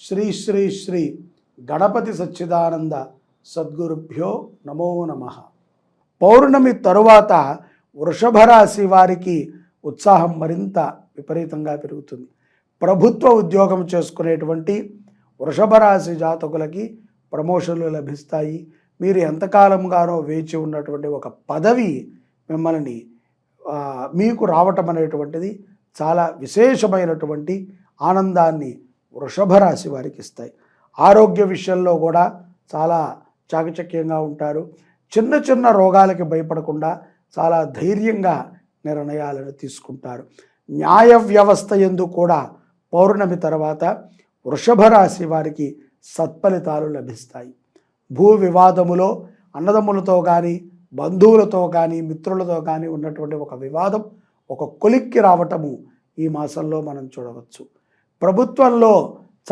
శ్రీ శ్రీ శ్రీ గణపతి సచ్చిదానంద సద్గురుభ్యో నమో నమ. పౌర్ణమి తరువాత వృషభ రాశి వారికి ఉత్సాహం మరింత విపరీతంగా పెరుగుతుంది. ప్రభుత్వ ఉద్యోగం చేసుకునేటువంటి వృషభ రాశి జాతకులకి ప్రమోషన్లు లభిస్తాయి. మీరు ఎంతకాలంగానో వేచి ఉన్నటువంటి ఒక పదవి మిమ్మల్ని మీకు రావటం అనేటువంటిది చాలా విశేషమైనటువంటి ఆనందాన్ని వృషభ రాశి వారికి ఇస్తాయి. ఆరోగ్య విషయంలో కూడా చాలా చాకచక్యంగా ఉంటారు. చిన్న చిన్న రోగాలకి భయపడకుండా చాలా ధైర్యంగా నిర్ణయాలను తీసుకుంటారు. న్యాయ వ్యవస్థ ఎందు కూడా పౌర్ణమి తర్వాత వృషభ రాశి వారికి సత్ఫలితాలు లభిస్తాయి. భూ వివాదములో అన్నదమ్ములతో కానీ బంధువులతో కానీ మిత్రులతో కానీ ఉన్నటువంటి ఒక వివాదం ఒక కొలిక్కి రావటము ఈ మాసంలో మనం చూడవచ్చు. ప్రభుత్వంలో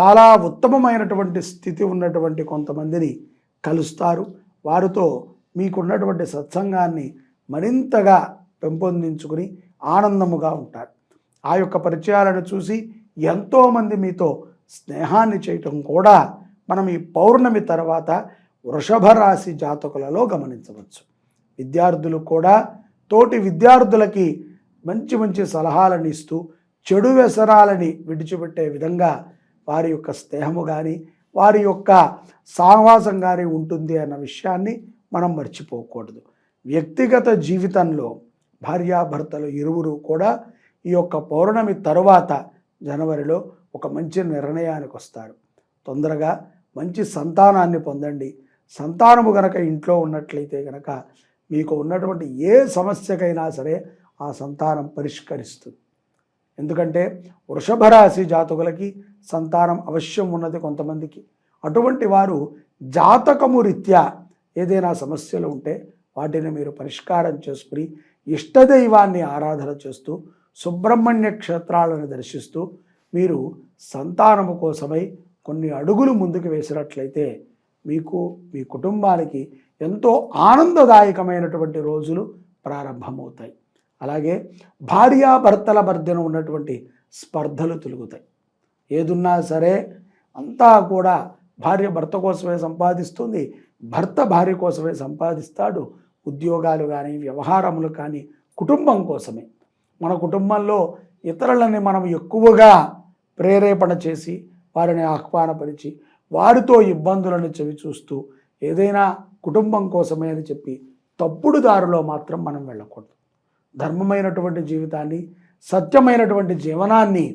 చాలా ఉత్తమమైనటువంటి స్థితి ఉన్నటువంటి కొంతమందిని కలుస్తారు. వారితో మీకున్నటువంటి సత్సంగాన్ని మరింతగా పెంపొందించుకుని ఆనందముగా ఉంటారు. ఆ యొక్క పరిచయాలను చూసి ఎంతోమంది మీతో స్నేహాన్ని చేయటం కూడా మనం ఈ పౌర్ణమి తర్వాత వృషభ రాశి జాతకులలో గమనించవచ్చు. విద్యార్థులు కూడా తోటి విద్యార్థులకి మంచి మంచి సలహాలను ఇస్తూ చెడు వ్యసనాలని విడిచిపెట్టే విధంగా వారి యొక్క స్నేహము కానీ వారి యొక్క సాహవాసం కానీ ఉంటుంది అన్న విషయాన్ని మనం మర్చిపోకూడదు. వ్యక్తిగత జీవితంలో భార్యాభర్తలు ఇరువురు కూడా ఈ యొక్క పౌర్ణమి తరువాత జనవరిలో ఒక మంచి నిర్ణయానికి వస్తారు. తొందరగా మంచి సంతానాన్ని పొందండి. సంతానము గనక ఇంట్లో ఉన్నట్లయితే గనక మీకు ఉన్నటువంటి ఏ సమస్యకైనా సరే ఆ సంతానం పరిష్కరిస్తుంది. ఎందుకంటే వృషభ రాశి జాతకులకి సంతానం అవశ్యం ఉన్నది కొంతమందికి. అటువంటి వారు జాతకము రీత్యా ఏదైనా సమస్యలు ఉంటే వాటిని మీరు పరిష్కారం చేసుకుని ఇష్టదైవాన్ని ఆరాధన చేస్తూ సుబ్రహ్మణ్య క్షేత్రాలను దర్శిస్తూ మీరు సంతానము కోసమై కొన్ని అడుగులు ముందుకు వేసినట్లయితే మీకు మీ కుటుంబానికి ఎంతో ఆనందదాయకమైనటువంటి రోజులు ప్రారంభమవుతాయి. అలాగే భార్యాభర్తల మధ్యన ఉన్నటువంటి స్పర్ధలు తొలుగుతాయి. ఏదున్నా సరే అంతా కూడా భార్య భర్త కోసమే సంపాదిస్తుంది భర్త భార్య కోసమే సంపాదిస్తాడు. ఉద్యోగాలు కానీ వ్యవహారములు కానీ కుటుంబం కోసమే. మన కుటుంబంలో ఇతరులని మనం ఎక్కువగా ప్రేరేపణ చేసి వారిని ఆహ్వానపరిచి వారితో ఇబ్బందులను చవి చూస్తూ ఏదైనా కుటుంబం కోసమే అని చెప్పి తప్పుడు దారిలో మాత్రం మనం వెళ్ళకూడదు. ధర్మమైనటువంటి జీవితాన్ని సత్యమైనటువంటి జీవనాన్ని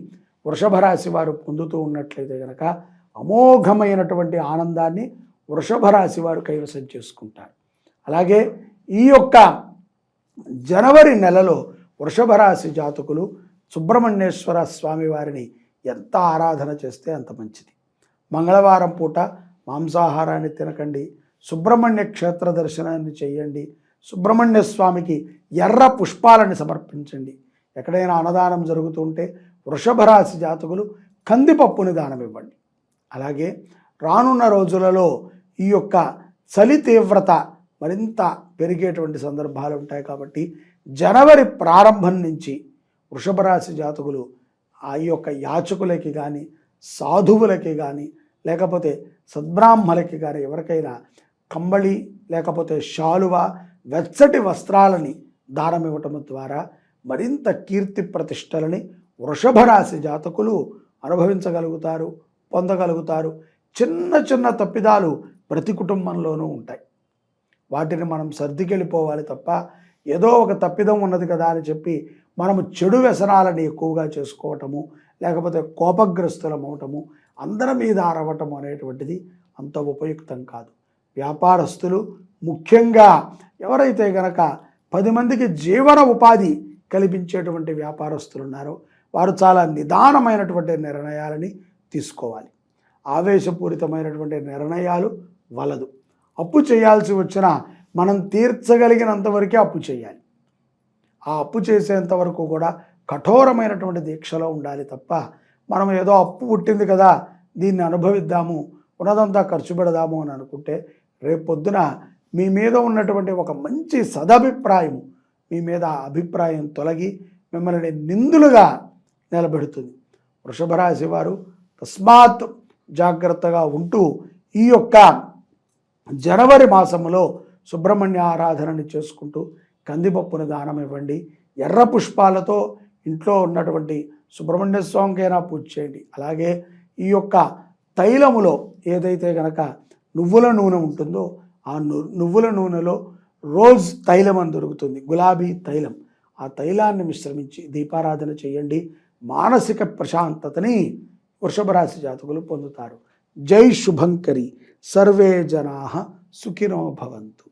వృషభ రాశి వారు పొందుతూ ఉన్నట్లయితే కనుక అమోఘమైనటువంటి ఆనందాన్ని వృషభ రాశి వారు కైవసం చేసుకుంటారు. అలాగే ఈ యొక్క జనవరి నెలలో వృషభ రాశి జాతకులు సుబ్రహ్మణ్యేశ్వర స్వామి వారిని ఎంత ఆరాధన చేస్తే అంత మంచిది. మంగళవారం పూట మాంసాహారాన్ని తినకండి సుబ్రహ్మణ్య క్షేత్ర దర్శనాన్ని చేయండి సుబ్రహ్మణ్య స్వామికి ఎర్ర పుష్పాలని సమర్పించండి. ఎక్కడైనా అన్నదానం జరుగుతుంటే వృషభరాశి జాతకులు కందిపప్పుని దానం ఇవ్వండి. అలాగే రానున్న రోజులలో ఈ యొక్క చలి తీవ్రత మరింత పెరిగేటువంటి సందర్భాలు ఉంటాయి కాబట్టి జనవరి ప్రారంభం నుంచి వృషభరాశి జాతకులు ఆ యొక్క యాచకులకి కానీ సాధువులకి కానీ లేకపోతే సద్బ్రాహ్మలకి కానీ ఎవరికైనా కంబళి లేకపోతే శాలువ వెచ్చటి వస్త్రాలని దానం ఇవ్వటం ద్వారా మరింత కీర్తి ప్రతిష్టలని వృషభ రాశి జాతకులు అనుభవించగలుగుతారు పొందగలుగుతారు. చిన్న చిన్న తప్పిదాలు ప్రతి కుటుంబంలోనూ ఉంటాయి. వాటిని మనం సర్దికెళ్ళిపోవాలి తప్ప ఏదో ఒక తప్పిదం ఉన్నది కదా అని చెప్పి మనము చెడు వ్యసనాలని ఎక్కువగా చేసుకోవటము లేకపోతే కోపగ్రస్తులం అవటము అందరి మీద అరవటము అనేటువంటిది అంత ఉపయుక్తం కాదు. వ్యాపారస్తులు ముఖ్యంగా ఎవరైతే గనక పది మందికి జీవన ఉపాధి కల్పించేటువంటి వ్యాపారస్తులు ఉన్నారో వారు చాలా నిదానమైనటువంటి నిర్ణయాలని తీసుకోవాలి. ఆవేశపూరితమైనటువంటి నిర్ణయాలు వలదు. అప్పు చేయాల్సి వచ్చినా మనం తీర్చగలిగినంతవరకే అప్పు చేయాలి. ఆ అప్పు చేసేంత వరకు కూడా కఠోరమైనటువంటి దీక్షలో ఉండాలి తప్ప మనం ఏదో అప్పు పుట్టింది కదా దీన్ని అనుభవిద్దాము ఉన్నదంతా ఖర్చు పెడదాము అని అనుకుంటే రేపొద్దున మీ మీద ఉన్నటువంటి ఒక మంచి సదభిప్రాయం మీ మీద అభిప్రాయం తొలగి మిమ్మల్ని నిందులుగా నిలబెడుతుంది. వృషభ రాశి వారు తస్మాత్ జాగ్రత్తగా ఉంటూ ఈ యొక్క జనవరి మాసములో సుబ్రహ్మణ్య ఆరాధనని చేసుకుంటూ కందిపప్పును దానం ఇవ్వండి. ఎర్ర పుష్పాలతో ఇంట్లో ఉన్నటువంటి సుబ్రహ్మణ్య స్వామికైనా పూజ చేయండి. అలాగే ఈ యొక్క తైలములో ఏదైతే గనక నువ్వుల నూనె ఉంటుందో ఆ నువ్వుల నూనెలో రోజ్ తైలం అని దొరుకుతుంది. గులాబీ తైలం. ఆ తైలాన్ని మిశ్రమించి దీపారాధన చేయండి. మానసిక ప్రశాంతతని వృషభ రాశి జాతకులు పొందుతారు. జై శుభంకరి. సర్వే జనా సుఖినో భవంతు.